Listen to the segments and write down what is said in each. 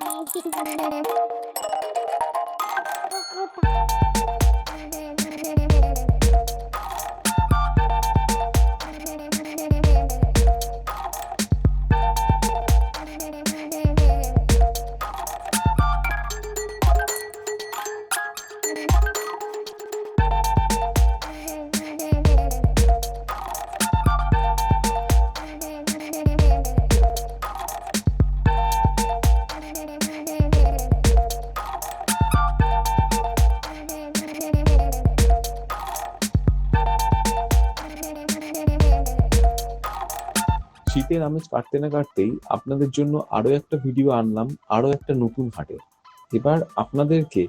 Merhaba. শীতের আমেজ কাটতে না কাটতেই আপনাদের জন্য আরও একটা ভিডিও আনলাম, আরও একটা নতুন হাটে। এবার আপনাদেরকে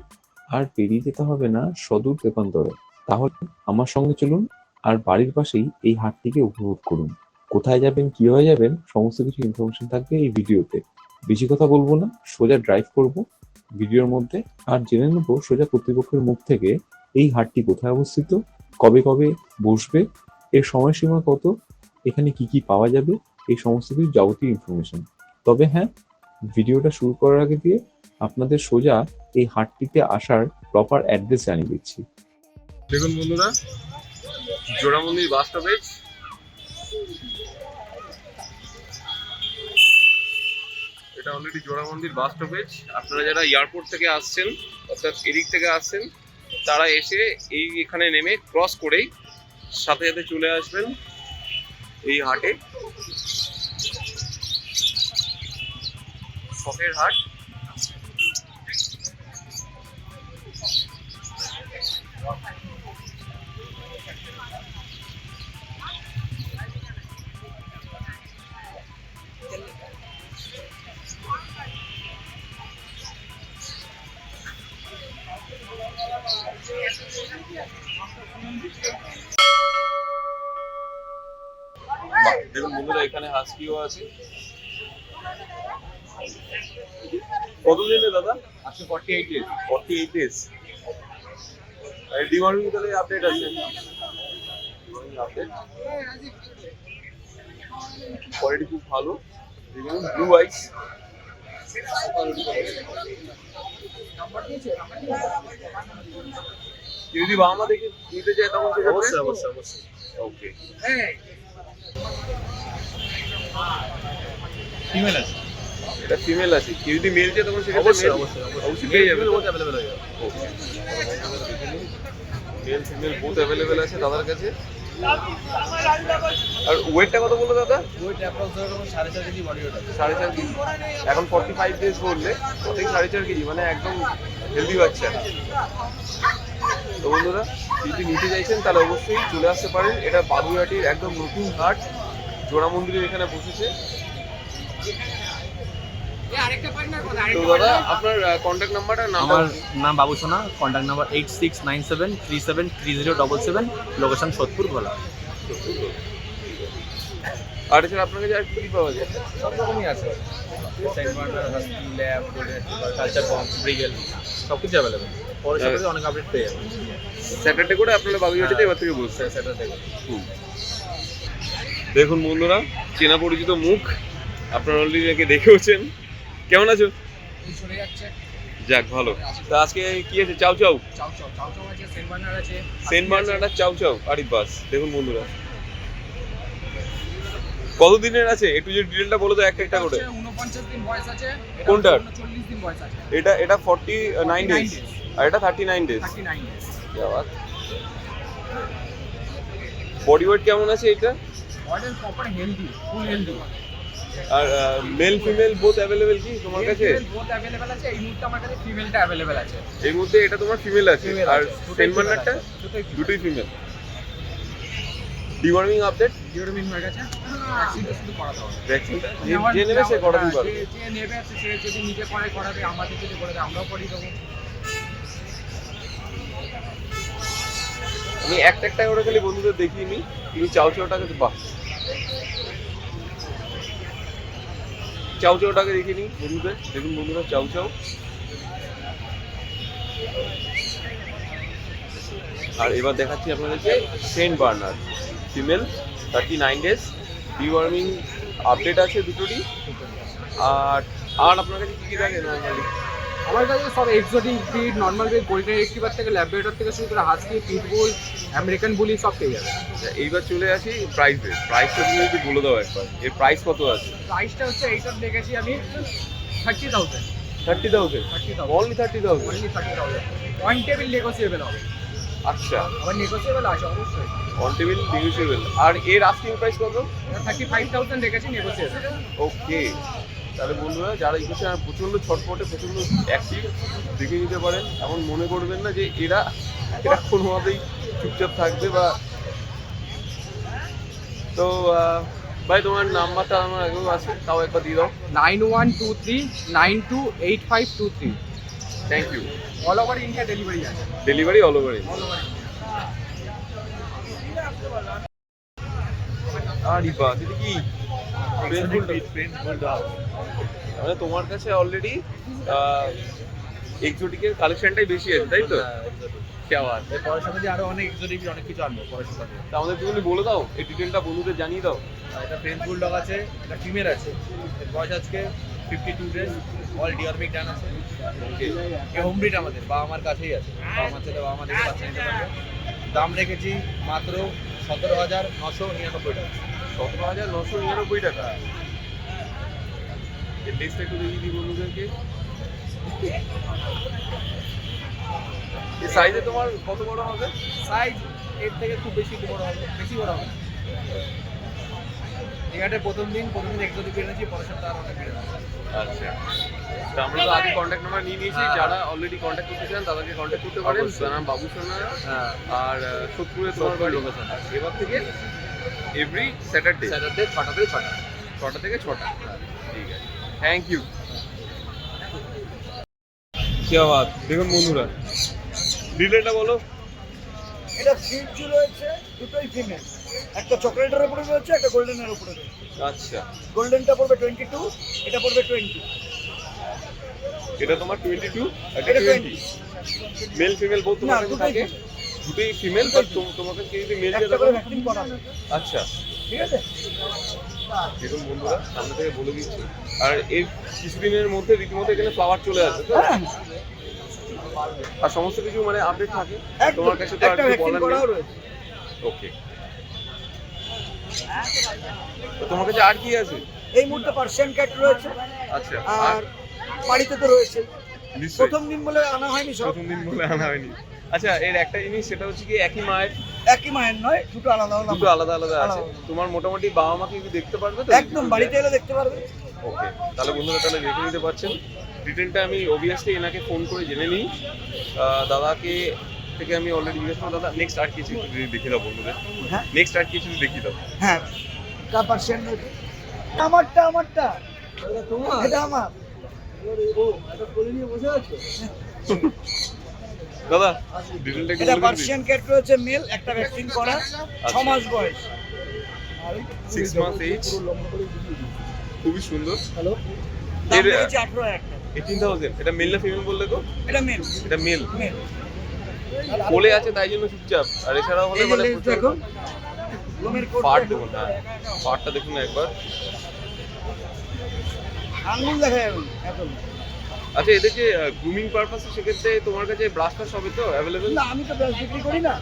আর পেরিয়ে যেতে হবে না সদূর তেপান্তরে তাহলে আমার সঙ্গে চলুন আর বাড়ির পাশেই এই হাটটিকে উপভোগ করুন। কোথায় যাবেন, কীভাবে যাবেন, সমস্ত কিছু ইনফরমেশন থাকবে এই ভিডিওতে বেশি কথা বলব না, সোজা ড্রাইভ করব ভিডিওর মধ্যে। আর জেনে নেব সোজা কর্তৃপক্ষের মুখ থেকে এই হাটটি কোথায় অবস্থিত, কবে কবে বসবে, এর সময়সীমা কত, এখানে কি কি পাওয়া যাবে এই সমস্ত কিছু যাবতীয় ইনফরমেশন তবে হ্যাঁ ভিডিওটা শুরু করার আগে দিয়ে আপনাদের সোজা এই হাটটিতে আসার প্রপার অ্যাড্রেস জানিয়ে দিচ্ছি। দেখুন বন্ধুরা জোড়া মন্দির বাস স্টপেজ এটা অলরেডি জোড়া মন্দির বাস স্টপেজ আপনারা যারা এয়ারপোর্ট থেকে আসছেন, অর্থাৎ এদিক থেকে আসছেন, তারা এসে এই এখানে নেমে ক্রস করেই সাথে সাথে চলে আসবেন এই হাটে। শখের হাট বাহ, দেখুন বন্ধুরা এখানে হাস্কিও আছে। কতদিনে দাদা? আজকে forty eight days forty eight days deworming তাহলে আপডেট আছে। আপডেট কোয়ালিটি খুব ভালো। ব্লু আইস যদি বাবা মা দেখে নিতে চায় তখন অবশ্যই অবশ্যই অবশ্যই। ওকে ফিমেল আছে? এটা ফিমেল আছে। কেউ যদি মেল চায় তখন সেটা অবশ্যই অবশ্যই অবশ্যই। পেয়ে যাবে অ্যাভেলেবল হয়ে যাবে। Okay male female both available আছে দাদার কাছে। আর ওয়েটটা কত বলল দাদা? ওয়েট অ্যাপ্রক্স সাড়ে চার কেজি বডি ওয়েট সাড়ে চার কেজি। এখন ফর্টি ফাইভ ডেজ বললে ওটাই সাড়ে চার কেজি মানে একদম হেলদি বাচ্চা। তো বন্ধুরা যদি নিতে চাইছেন তাহলে অবশ্যই চলে আসতে পারেন। এটা বাবুঘাটির একদম নতুন হাট জোড়া মন্দিরের এখানে বসেছে। তো দাদা আপনার কন্ট্যাক্ট নাম্বারটা নাম্বার আমার নাম Babu Sona contact number eight six nine seven three seven three zero double seven location Sodepur ভোলা আর এছাড়া আপনার কাছে আর কি কি পাওয়া যায়? সব রকমই আছে। ল্যাব কালচার ব্রিগেল সব কিছু অ্যাভেলেবেল পরের সাথে অনেক আপডেট পেয়ে যাবেন। স্যাটারডে করে আপনারা বাবুঘাটিতে এবার থেকে সেটা দেখুন দেখুন বন্ধুরা চেনা পরিচিত মুখ আপনারা অলরেডি একে দেখেওছেন। কেমন আছো? যাক ভালো। তা আজকে কি আছে? চাও আছে সেন্ট বার্নার্ড আর চাও চাও আরে বাস দেখুন বন্ধুরা। কতদিনের আছে? একটু যদি ডিটেলটা বলো তো একটা একটা করে। হচ্ছে উনপঞ্চাশ দিন বয়স আছে এটা কোনটার? দিন বয়স আছে। এটা এটা ফর্টি নাইন 49 ডেজ আর এটা thirty nine days thirty nine days body weight কেমন আছে এটা? বডির প্রপার হেলদি ফুল হেলদি আর মেল ফিমেল বোথ অ্যাভেলেবেল কি তোমার কাছে? বোথ অ্যাভেলেবেল আছে। এই মুহূর্তে আমার কাছে ফিমেলটা অ্যাভেলেবেল আছে। এই মধ্যে এটা তোমার ফিমেল আছে। আর বার্নার্ডটা আছে, দুটোই ফিমেল ডিওয়ার্মিং আপডেট ডিওডোমিন হয়ে গেছে। ভ্যাকসিনটা শুধু করাতে হবে। ভ্যাকসিনটা যে নেবে সে করাতেই হ্যাঁ, পারবে। যে- যে নেবে সে যদি নিজে করে করাবে আমাদের যদি করে দেয় আমরাও করিয়ে দেবো। আমি একটা একটা করে খালি বন্ধুদের দেখিয়ে নিই। তুমি চাও চাওটাকে বাহ। চাও চাউটাকে দেখে নিই বন্ধুদের দেখুন বন্ধুরা চাউ চাউ আর এবার দেখাচ্ছি আপনাদেরকে Saint Bernard female thirty nine days deworming update আছে দুটোরই। আর আর আপনার কাছে কী কী থাকে নর্মালি আমার কাছে সব exotic breed normal breed golden retriever থেকে ল্যাবরেটর থেকে শুরু করে হাস্কি পিটবুল আমেরিকান বুলি সব পেয়ে যাবে। এইবার চলে আসি প্রাইসে প্রাইসটা তুমি যদি বলে দাও একবার এর প্রাইস কত আছে? প্রাইসটা হচ্ছে এইসব দেখেছি আমি thirty thousand thirty thousand only thirty thousand only thirty thousand one table negotiable হবে। আচ্ছা। আবার নেগোসিয়েবল আছে অবশ্যই। অন টেবিল নিউজেবল আর এর আস্কিং প্রাইস কত? থার্টি ফাইভ থাউজেন্ড রেখেছি নেগোসিয়েবল ওকে তাহলে বন্ধুরা যারা ইকোসে প্রচণ্ড ছটপটে প্রচণ্ড অ্যাক্টিভ দেখে নিতে পারেন। এমন মনে করবেন না যে এরা এরা কোনোভাবেই চুপচাপ থাকবে বা তো ভাই তোমার নাম্বারটা আমার আগেও আছে তাও একবার দিয়ে দাও। Nine one two three nine two eight five two three. Thank you all over India delivery আছে। ডেলিভারি অল ওভার ওভার আরে বাহ দিদি কি? মানে তোমার কাছে অলরেডি এক্সোটিকের কালেকশনটাই বেশি আছে তাই তো? আরও অনেক এক্সোটিক অনেক কিছু আনব তা আমাদের বলে দাও এই ডিটেলটা বন্ধুদের জানিয়ে দাও। আর এটা ফ্রেঞ্চ বুলডগ আছে এটা ফিমেল আছে। এর বয়স আজকে fifty two days all done আছে। হোম ব্রিড আমাদের বাবা আমার কাছেই আছে। বাবা আমার ছেলে বাবা আমাদের দাম রেখেছি মাত্র সতেরো হাজার নশো নিরানব্বই টাকা। সতেরো হাজার নশো নিরানব্বই টাকা। এর টেস্টটা একটু দেখিয়ে দিই বন্ধুদেরকে। এই সাইজে তোমার কত বড় হবে? সাইজ এর থেকে খুব বেশি বড় হবে বেশি বড় হবে এখানে প্রথম দিন প্রথম দিন এক্সোটিক এনেছি পরের সপ্তাহে আর অনেক বেড়ে আচ্ছা। তো আমরা তো আগে কন্ট্যাক্ট নাম্বার নিয়ে নিয়েছি হ্যাঁ। যারা অলরেডি কন্ট্যাক্ট করতে চান তাদেরকে কন্ট্যাক্ট করতে পারেন। নাম বাবু সোনা। হ্যাঁ। আর সোদপুরে তোমার। আর এবার থেকে এভরি স্যাটারডে স্যাটারডে ছটা থেকে ছটা। ছটা থেকে ছটা? ঠিক আছে। থ্যাংক ইউ কি আওয়াজ? দেখুন বন্ধুরা। ডিটেলটা বলো। এটা ফিটজু রয়েছে দুটোই ফিমেল একটা চকলেটের উপরে রয়েছে একটা গোল্ডেনের উপরে রয়েছে। আচ্ছা। গোল্ডেনটা পড়বে টোয়েন্টি টু এটা পড়বে টোয়েন্টি এটা তোমার টোয়েন্টি টু এটা টোয়েন্টি মেল ফিমেল বোধ না তোমার দুটোই থাকে। দুটোই ফিমেল বাট তোমাকে যদি মেল দিয়ে একটা করে ভ্যাকসিন করা আচ্ছা। ঠিক আছে? দেখুন বন্ধুরা সামনে থেকে বলে দিচ্ছি। আর এর কিছুদিনের মধ্যে রীতিমতো এখানে ফ্লাওয়ার চলে আসবে তো? হ্যাঁ। আর সমস্ত কিছু মানে আপডেট থাকে। তোমার কাছে তো আর বলার নেই। ওকে তোমার কাছে আর কি আছে? এই মুহূর্তে পার্সিয়ান ক্যাট রয়েছে। আচ্ছা আর বাড়িতে তো রয়েছে। প্রথম দিন বলে আনা হয়নি প্রথম দিন বলে আনা হয়নি। আচ্ছা এর একটা জিনিস সেটা হচ্ছে কি একই মায়ের? একই মায়ের নয় দুটো আলাদা আলাদা দুটো আলাদা আলাদা আছে। তোমার মোটামুটি বাবা মাকে কি দেখতে পারবে তো? একদম বাড়িতে এলে দেখতে পারবে। ওকে তাহলে বন্ধুরা তাহলে দেখে নিতে পারছেন। ডিটেলটা আমি অবভিয়াসলি এনাকে ফোন করে জেনে নিই। দাদাকে থেকে আমি অলরেডি জিজ্ঞেস করব দাদা নেক্সট আর কিছু যদি দেখিয়ে দাও বন্ধুদের। হ্যাঁ। নেক্সট আর কিছু যদি দেখিয়ে দাও। হ্যাঁ কা পার্সিয়ান আমারটা আমারটা। এটা আমার। দাদা ডিটেলটা একটু এটা বলে দিন পার্সিয়ান ক্যাট রয়েছে মেল একটা ভ্যাকসিন করা ছ মাস বয়স। সিক্স খুবই সুন্দর। হ্যালো এর, আঠেরো এইটিন থাউজেন্ড এটা মেল না ফিমেল বললে তো? এটা মেল এটা মেল মেল কোলে আছে তাই জন্য চুপচাপ। আর এছাড়াও হলে মানে দেখুন পার্ট দেখুন হ্যাঁ। পার্টটা দেখুন একবার। আঙ্গুল দেখা যাবে। আচ্ছা এদের যে গ্রুমিং পারপাসে সেক্ষেত্রে তোমার কাছে ব্রাশ টাশ হবে তো অ্যাভেলেবেল না আমি তো ব্রাশ বিক্রি করি না।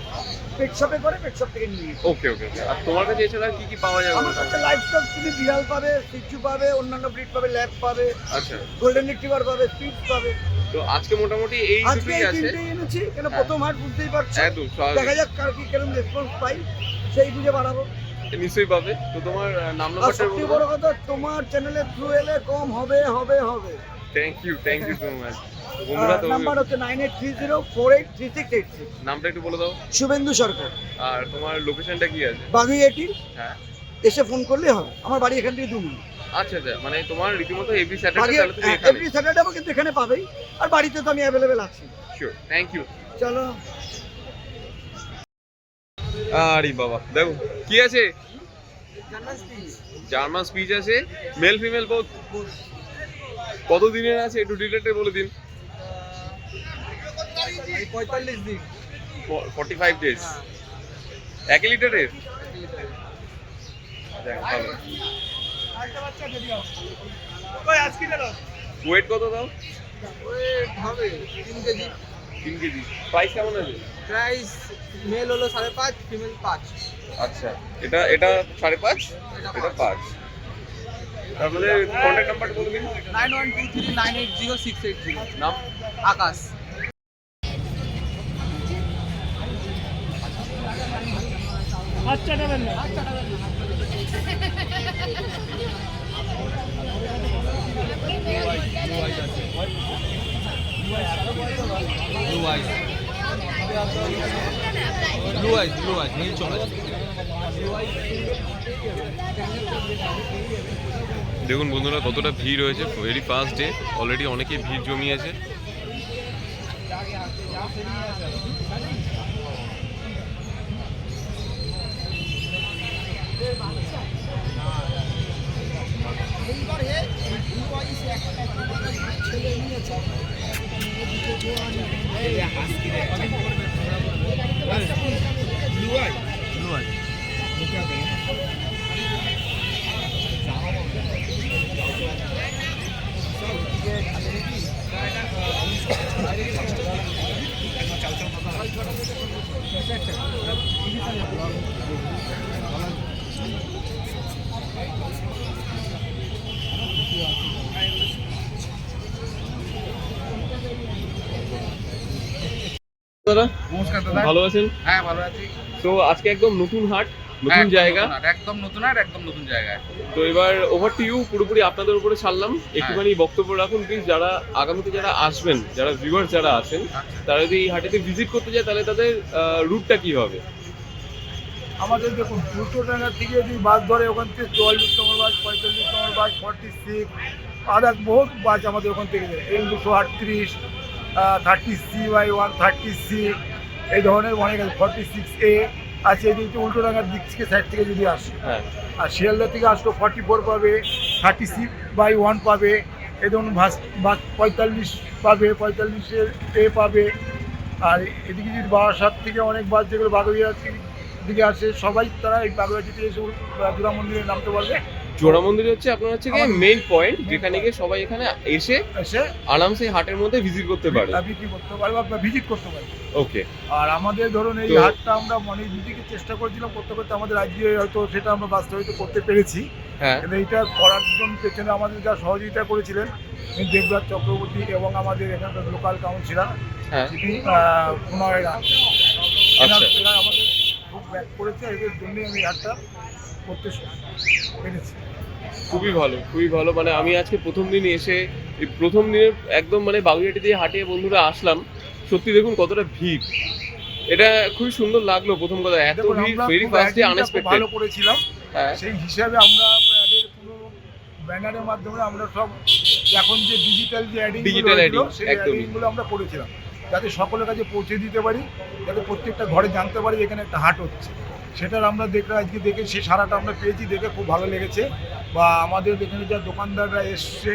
পেট শপে করে পেট শপ থেকে নিয়ে। ওকে ওকে আর তোমার কাছে এছাড়া কি কি পাওয়া যাবে? আমার কাছে লাইফ স্টক তুমি বিড়াল পাবে সিচু পাবে অন্যান্য ব্রিড পাবে ল্যাব পাবে আচ্ছা। গোল্ডেন রিট্রিভার পাবে স্পিড পাবে। তো আজকে মোটামুটি এই দুটোই আছে? তিনটেই এনেছি কেন হ্যাঁ। প্রথম হাট বুঝতেই পারছ? একদম স্বাভাবিক। দেখা যাক কার কি কেমন রেসপন্স পাই সেই বুঝে বাড়াবো। নিশ্চয়ই পাবে। তো তোমার নাম নাম্বারটা বড় কথা তোমার চ্যানেলের থ্রু এলে কম হবে হবে হবে। Thank you thank you so much বন্ধুরা তো নাম্বার হচ্ছে nine eight three zero four eight three six eight six নামটা একটু বলে দাও। শুভেন্দু সরকার। আর তোমার লোকেশনটা কি আছে? বাগুই এটি হ্যাঁ। এসে ফোন করলেই হবে। আমার বাড়ি এখান থেকে দু মিনিট। আচ্ছা আচ্ছা মানে তোমার রীতিমতো এভরি স্যাটারডে তাহলে তুমি এখানে এভরি স্যাটারডে আমাকে কিন্তু এখানে পাবেই। আর বাড়িতে তো আমি অ্যাভেলেবেল আছি। শিওর থ্যাংক ইউ চলো। আরে বাবা দেখো কি আছে? জার্মান স্পিচ আছে মেল ফিমেল বোথ কত দিনের আছে? একটু ডিটেলটা বলে দিন। পঁয়তাল্লিশ দিন। ফর্টি ফাইভ ডেজ এক লিটারের। ওয়েট কত দাও? ওয়েট হবে তিন কেজি। তিন কেজি। প্রাইস কেমন আছে? প্রাইস মেল হলো সাড়ে পাঁচ ফিমেল পাঁচ। আচ্ছা। এটা এটা সাড়ে পাঁচ? এটা পাঁচ। তারপরে কন্ট্যাক্ট নাম্বারটা বলে দিন। Nine one two three nine eight zero six eight zero. নাম? Akash. Blue eyes blue eyes blue eyes নীল চলে দেখুন বন্ধুরা কতটা ভিড় হয়েছে। ভেরি ফার্স্ট ডে অলরেডি অনেকে ভিড় জমিয়েছে। দাদা নমস্কার দাদা। ভালো আছেন? হ্যাঁ ভালো আছি। তো আজকে একদম নতুন হাট। নতুন হ্যাঁ, জায়গা? আর, একদম নতুন আর একদম নতুন জায়গায় তো এবার ওভার টু ইউ পুরোপুরি আপনাদের উপরে ছাড়লাম। একটুখানি বক্তব্য রাখুন প্লিজ যারা আগামীতে যারা আসবেন যারা ভিউয়ার্স যারা আছেন আচ্ছা। তারা যদি এই হাটেতে ভিজিট করতে যায় তাহলে তাদের রুটটা কি হবে? আমাদের দেখুন দুটো টাকার থেকে যদি বাস ধরে ওখান থেকে চুয়াল্লিশ নম্বর বাস পঁয়তাল্লিশ নম্বর বাস ফর্টি সিক্স আদার বহুত বাস আমাদের ওখান থেকে যায়। এল দুশো আটত্রিশ thirty C by one thirty C এই ধরনের অনেক আছে ফর্টি সিক্স এ আছে এদিকে উল্টো ডাঙার দিক থেকে সাইড থেকে যদি আসে। হ্যাঁ। আর শিয়ালদা থেকে আসলো ফর্টি ফোর পাবে থার্টি সিক্স বাই ওয়ান পাবে এ ধরুন বাস ভাস পঁয়তাল্লিশ পাবে পঁয়তাল্লিশের এ পাবে। আর এদিকে যদি বারাসাত থেকে অনেক বাস যেগুলো বাগুইয়া দিকে আসে সবাই তারা এই বাগুইয়াটিতে এসে দুর্গা মন্দিরে নামতে পারবে। জোড়া মন্দির হচ্ছে আপনার হচ্ছে গিয়ে মেইন পয়েন্ট যেখানে গিয়ে সবাই এখানে এসে এসে আরামসে হাটের মধ্যে ভিজিট করতে পারে। বিক্রি করতে পারবে বা ভিজিট করতে পারবে ওকে আর আমাদের ধরুন এই হাটটা আমরা অনেক দিকে চেষ্টা করেছিলাম করতে করতে আমাদের আজকে হয়তো সেটা আমরা বাস্তবায়িত করতে পেরেছি। হ্যাঁ। এইটা করার জন্য পেছনে আমাদের যা সহযোগিতা করেছিলেন দেবরাজ চক্রবর্তী এবং আমাদের এখানকার লোকাল কাউন্সিলর হ্যাঁ। পুনরায় আচ্ছা। আমাদের খুব ব্যাক করেছে এদের জন্যই আমি হাটটা করতে পেরেছি খুবই ভালো খুবই ভালো। মানে আমি আজকে প্রথম দিন এসে এই প্রথম দিনে একদম মানে বাগুইহাটি দিয়ে হাঁটিয়ে বন্ধুরা আসলাম। সত্যি দেখুন কতটা ভিড়। এটা খুবই সুন্দর লাগল প্রথম কথা। এত ভিড় ভেরি ফার্স্ট আনএক্সপেক্টেড ভালো করেছিলাম। হ্যাঁ। সেই হিসাবে আমরা ব্যানারের মাধ্যমে আমরা সব এখন যে ডিজিটাল যে অ্যাডিং ডিজিটাল সেই একদমই। আমরা করেছিলাম। যাতে সকলের কাছে পৌঁছে দিতে পারি যাতে প্রত্যেকটা ঘরে জানতে পারি এখানে একটা হাট হচ্ছে। সেটার আমরা দেখে আজকে দেখে সেই সারাটা আমরা পেয়েছি দেখে খুব ভালো লেগেছে। বা আমাদের এখানে যা দোকানদাররা এসছে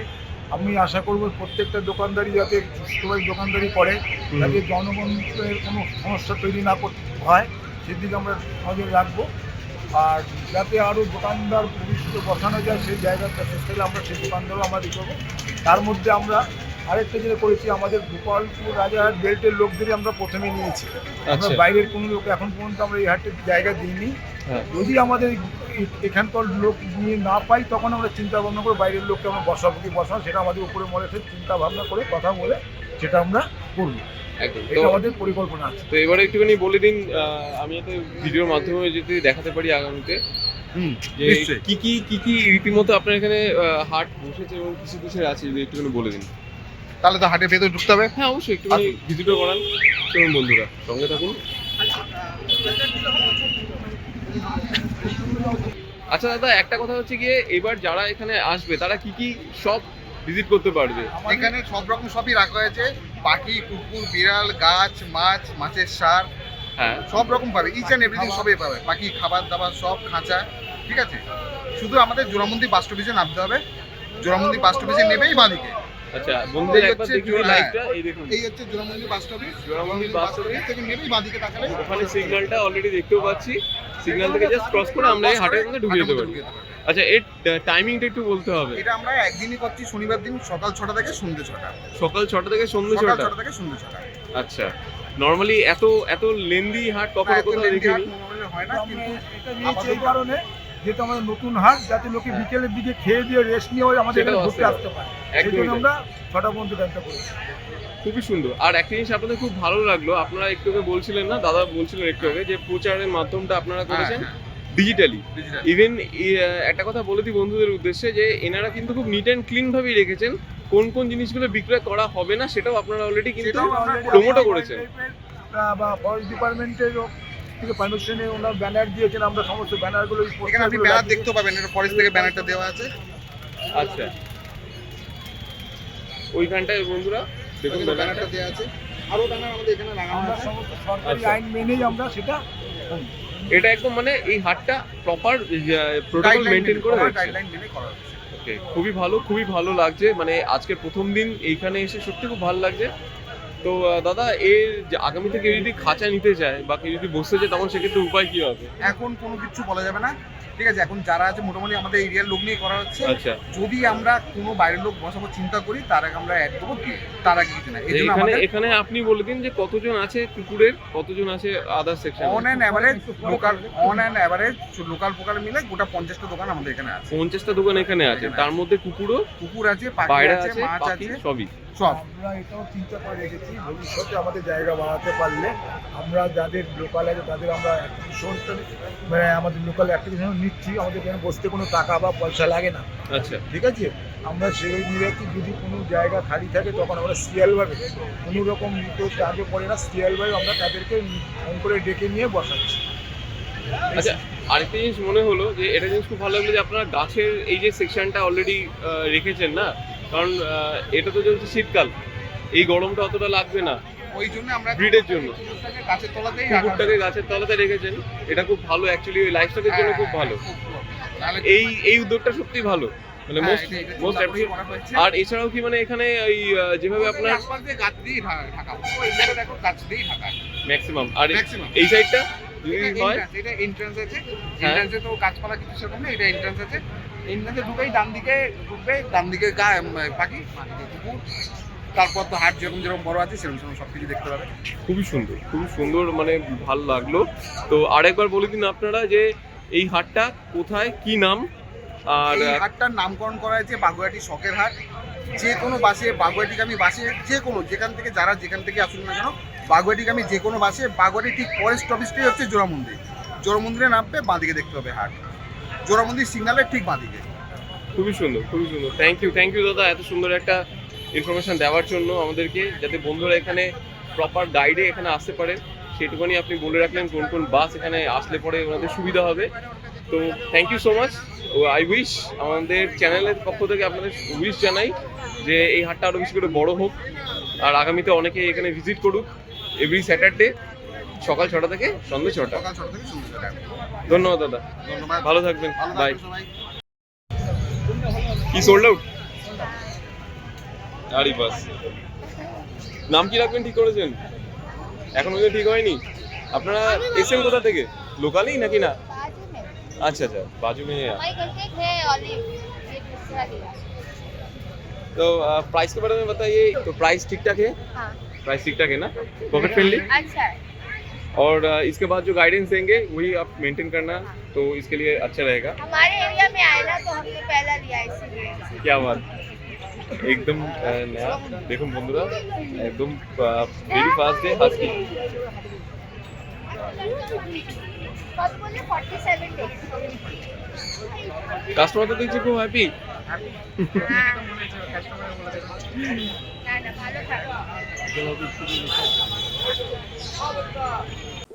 আমি আশা করব প্রত্যেকটা দোকানদারই যাতে সুষ্ঠুভাবে দোকানদারি করে যাতে জনগণের কোনো সমস্যা তৈরি না করতে হয় সেদিকে আমরা নজর রাখব। আর যাতে আরও দোকানদার ভবিষ্যতে বসানো যায় সেই জায়গাটা চেষ্টা আমরা সেই দোকানদারও আমরা হবে তার মধ্যে আমরা আরেকটা যেটা করেছি আমাদের গোপালপুর রাজারহাট বেল্টের লোকদেরই আমরা প্রথমে নিয়েছি। আমরা আচ্ছা। বাইরের কোনো লোক এখন পর্যন্ত আমরা এই হাটের জায়গা দিইনি। হ্যাঁ। যদি আমাদের এখানকার লোক নিয়ে না পাই তখন আমরা চিন্তা ভাবনা করে বাইরের লোককে আমরা বসাবো কি বসাবো সেটা আমাদের উপরে মনে হচ্ছে চিন্তা ভাবনা করে কথা বলে সেটা আমরা করব। এটা আমাদের পরিকল্পনা আছে। তো এবারে একটুখানি বলে দিন আমি একটা ভিডিওর মাধ্যমে যদি দেখাতে পারি আগামীতে। কি কি কি কি রীতিমতো আপনার এখানে হাট বসেছে এবং কিছু কিছু আছে যদি একটুখানি বলে দিন। তাহলে তো হাটের ভেতরে ঢুকতে হবে। হ্যাঁ অবশ্যই একটু ভিজিটও করান চলুন বন্ধুরা সঙ্গে থাকুন। আচ্ছা দাদা একটা কথা হচ্ছে গিয়ে এবার যারা এখানে আসবে তারা কি কি সব ভিজিট করতে পারবে? এখানে সব রকম সবই রাখা হয়েছে। পাখি কুকুর বিড়াল গাছ মাছ মাছের সার হ্যাঁ। সব রকম পাবে। ইচ অ্যান্ড এভরিথিং সবই পাবে। পাখি খাবার দাবার সব খাঁচা ঠিক আছে? শুধু আমাদের জোড়ামন্দির বাস স্টপেজে নামতে হবে। জোড়ামন্দির বাস স্টপেজে নেবেই বাঁদিকে। আচ্ছা বন্ধুদের একবার হচ্ছে দেখি এই দেখুন। এই হচ্ছে জোড়ামন্দির বাস স্টপেজ জোড়ামন্দির বাস স্টপেজ। থেকে নেবেই বাঁদিকে তাকালে। ওখানে সিগন্যালটা অলরেডি দেখতেও পাচ্ছি। সিগন্যাল থেকে জাস্ট ক্রস করে আমরা এই হাটের মধ্যে ঢুকে যেতে পারি। আচ্ছা এর টাইমিংটা একটু বলতে হবে। এটা আমরা একদিনই করছি শনিবার দিন সকাল ছটা থেকে সন্ধ্যে ছটা। সকাল ছটা থেকে সন্ধ্যে ছটা। ছটা থেকে সন্ধ্যে ছটা। আচ্ছা নর্মালি এত এত লেন্দি হাট কখনো দেখিনি। হয় না কিন্তু এটা নিয়েছি এই কারণে। যেহেতু আমাদের নতুন হাট যাতে লোকে বিকেলের দিকে খেয়ে দিয়ে রেস্ট নিয়ে আমাদের এখানে ঘুরতে আসতে পারে। সেই জন্য আমরা ছটা পর্যন্ত টাইমটা করেছি। খুবই সুন্দর। আর একটা জিনিস আপনাদের খুব ভালো লাগল আপনারা একটু আগে বলছিলেন না দাদা বলছিলেন একটু আগে যে প্রচারের মাধ্যমটা আপনারা করেছেন হ্যাঁ, ডিজিটালি ইভেন একটা কথা বলে দিই বন্ধুদের উদ্দেশ্যে যে এনারা কিন্তু খুব নিট অ্যান্ড ক্লিন ভাবেই রেখেছেন কোন কোন জিনিসগুলো বিক্রয় করা হবে না সেটাও আপনারা অলরেডি কিন্তু প্রমোটও করেছেন। বা ফরেস্ট ডিপার্টমেন্টের থেকে পারমিশনে ওনার ব্যানার দিয়েছেন আমরা সমস্ত ব্যানারগুলো এখানে আপনি ব্যানার দেখতে পাবেন এটা ফরেস্ট থেকে ব্যানারটা দেওয়া আছে। আচ্ছা। ওইখানটায় বন্ধুরা দেখুন ব্যানারটা দেওয়া আছে। আরও ব্যানার আমাদের এখানে লাগানো আছে। সমস্ত সরকারি আচ্ছা। আইন মেনেই আমরা সেটা এটা একদম মানে এই হাটটা প্রপার প্রোটোকল মেনটেন করে হচ্ছে মেনে করা হচ্ছে খুবই ভালো খুবই ভালো লাগছে। মানে আজকে প্রথম দিন এইখানে এসে সত্যি খুব ভালো লাগছে। তো দাদা এর যে আগামী থেকে কেউ যদি খাঁচা নিতে চায় বা কেউ যদি বসতে চায় তখন সেক্ষেত্রে উপায় কি হবে? এখন কোনো কিছু বলা যাবে না। ঠিক আছে এখন যারা আছে মোটামুটি আমাদের এরিয়ার লোক নিয়ে করা হচ্ছে। আচ্ছা। যদি আমরা কোনো বাইরের লোক বসাবো চিন্তা করি তার আগে আমরা অ্যাড দেবো তার আগে কিছু না এখানে এখানে আপনি বলে দিন যে কতজন আছে কুকুরের কতজন আছে other section on and average local on and average local পোকার মিলে গোটা পঞ্চাশটা দোকান আমাদের এখানে আছে। পঞ্চাশটা দোকান এখানে আছে। তার মধ্যে কুকুরও কুকুর আছে পায়রা আছে আছে মাছ আছে। সবই। সব আমরা এটাও চিন্তা করে রেখেছি ভবিষ্যতে আমাদের জায়গা বাড়াতে পারলে আমরা যাদের লোকাল আছে তাদের আমরা অ্যাক্টিভিশনটা মানে আমাদের লোকাল অ্যাক্টিভিশন নিচ্ছি আমাদের এখানে বসতে কোনো টাকা বা পয়সা লাগে না। আচ্ছা। ঠিক আছে? আমরা সেই নিরাপত্তি যদি কোনো জায়গা খালি থাকে তখন আমরা সিরিয়ালভাবে কোনো রকম তো চার্জে পড়ে না সিরিয়ালভাবে আমরা তাদেরকে ফোন করে ডেকে নিয়ে বসাচ্ছি। আচ্ছা আরেকটা জিনিস মনে হলো যে এটা জিনিস খুব ভালো লাগল যে আপনারা গাছের এই যে সেকশনটা অলরেডি রেখেছেন না? কারণ এটা তো যেহেতু শীতকাল। এই গরমটা অতটা লাগবে না। ওই জন্য আমরা ব্রিডের জন্য। গাছের তলাতেই কুকুরটাকে গাছের তলাতে রেখেছেন। এটা খুব ভালো অ্যাকচুয়ালি ওই লাইফস্টাইলের জন্য হ্যাঁ, খুব ভালো। নাহলে এই এই উদ্যোগটা সত্যি ভালো। মানে হ্যাঁ, মোস্ট এটা মোস্ট। আর এছাড়াও কি মানে এখানে ওই যেভাবে আপনার দিয়ে গাছ দিয়েই ঢাকা। ওই জায়গাটা দেখো গাছ দিয়েই ঢাকা। ম্যাক্সিমাম আর এই- সাইডটা যদি এটা হয় এটা এন্ট্রান্স আছে। হ্যাঁ। এন্ট্রান্সে তো গাছপালা কিছু সেরকম নেই এটা এন্ট্রান্স আছে। এন্ট্রান্সে ঢুকেই ডান দিকে ঢুকবে ডান দিকে গা পাখি দিকে কুকুর তারপর তো হাট যেরকম যেরকম বড় আছে সেরকম সেরকম সব কিছু দেখতে পাবে। খুবই সুন্দর খুবই সুন্দর মানে ভালো লাগল। তো আরেকবার বলে দিন আপনারা যে এই হাটটা কোথায় কি নাম? আর এই হাটটার নামকরণ করা হয়েছে বাগুয়াটি শখের হাট। যে কোনো বাসে বাগুয়াটিগামী বাসে যে কোনো যেখান থেকে যারা যেখান থেকে আসুন না কেন বাগুয়াটিগামী যে কোনো বাসে বাগুয়াটি ঠিক ফরেস্ট অফিসটাই হচ্ছে জোড়া মন্দির। জোড়া মন্দিরে নামবে বাঁদিকে দেখতে হবে হাট। জোড়া মন্দির সিগনালের ঠিক বাঁদিকে। খুবই সুন্দর খুবই সুন্দর। থ্যাংক ইউ থ্যাংক ইউ দাদা, এত সুন্দর একটা ইনফরমেশন দেওয়ার জন্য আমাদেরকে, যাতে বন্ধুরা এখানে প্রপার গাইডে এখানে আসতে পারে। সেটুকুনি আপনি বলে রাখলেন, কোন কোন বাস এখানে আসলে পরে ওনাদের সুবিধা হবে। তো thank you so much I wish আমাদের চ্যানেলের পক্ষ থেকে আপনাদের উইশ জানাই যে এই হাটটা আরও বেশি করে বড় হোক। আর আগামীতে অনেকে এখানে ভিজিট করুক এভরি স্যাটারডে সকাল ছটা থেকে সন্ধ্যে ছটা সকাল ছটা থেকে সন্ধ্যে ছটা ধন্যবাদ দাদা ধন্যবাদ ভালো থাকবেন ভালো বাই থাকবেন সবাই কি সোল্ড আউট আরে বাস নাম কি রাখবেন ঠিক করেছেন এখন পর্যন্ত ঠিক হয়নি আপনারা এসেন কোথা থেকে লোকালই নাকি না बाजू में अच्छा अच्छा बाजू में है यहाँ। हमारे घर के एक है ऑलिव ये दूसरा लिया तो प्राइस के बारे में बताइए तो प्राइस ठीक ठाक है हाँ प्राइस ठीक ठाक है ना पॉकेट फ्रेंडली अच्छा है और अ, इसके बाद जो गाइडेंस देंगे वही आप मेंटेन करना तो इसके लिए अच्छा रहेगा हमारे एरिया में आए ना तो हमने पहला लिया इसीलिए क्या बात एकदम अ, नया देखो बंधुरा एकदम वेरी फास्ट है हास्की कब बोले फोर्टी सेवन डेज কাস্টমার তো দেখছি খুব হ্যাপি না না ভালো থাকো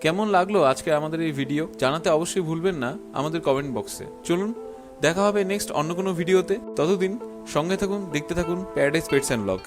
কেমন লাগল আজকে আমাদের এই ভিডিও জানাতে অবশ্যই ভুলবেন না, আমাদের কমেন্ট বক্সে চলুন, দেখা হবে নেক্সট অন্য কোনো ভিডিওতে ততদিন সঙ্গে থাকুন, দেখতে থাকুন প্যারাডাইস পেটস অ্যান্ড ব্লগ